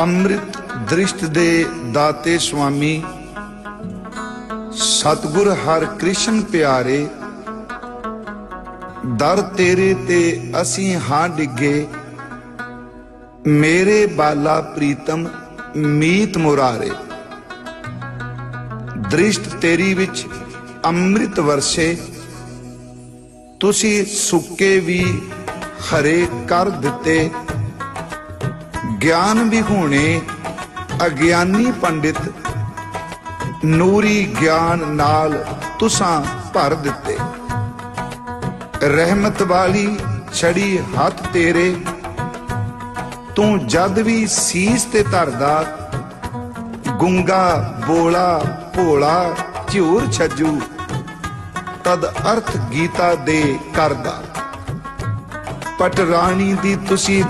ਅੰਮ੍ਰਿਤ ਦ੍ਰਿਸ਼ਟ ਦੇ ਦਾਤੇ ਸੁਆਮੀ, ਸਤਿਗੁਰ ਹਰਿ ਕ੍ਰਿਸ਼ਨ ਪਿਆਰੇ, ਦਰ ਤੇਰੇ ਤੇ ਅਸੀਂ ਹਾਂ ਡਿੱਗੇ, ਮੇਰੇ ਬਾਲਾ ਪ੍ਰੀਤਮ ਮੀਤ ਮੁਰਾਰੇ। ਦ੍ਰਿਸ਼ਟ ਤੇਰੀ ਵਿੱਚ ਅੰਮ੍ਰਿਤ ਵਰਸੇ, ਤੁਸੀਂ ਸੁੱਕੇ ਵੀ ਹਰੇ ਕਰ ਦਿੱਤੇ। ਗਿਆਨ ਵਿਹੂਣੇ ਅਗਿਆਨੀ ਪੰਡਿਤ ਨੂਰੀ ਗਿਆਨ ਨਾਲ ਤੁਸਾਂ ਭਰ ਦਿੱਤੇ। ਰਹਿਮਤ ਵਾਲੀ ਛੜੀ ਹੱਥ ਤੇਰੇ, ਤੂੰ ਜਦ ਵੀ ਸੀਸ ਤੇ ਧਰਦਾ, ਗੁੰਗਾ ਬੋਲਾ ਭੋਲਾ ਝੂਰ ਛੱਜੂ, ਤਦ ਅਰਥ ਗੀਤਾ ਦੇ ਕਰਦਾ। ਪਟ ਰਾਣੀ ਦੀ ਤੁਸੀਂ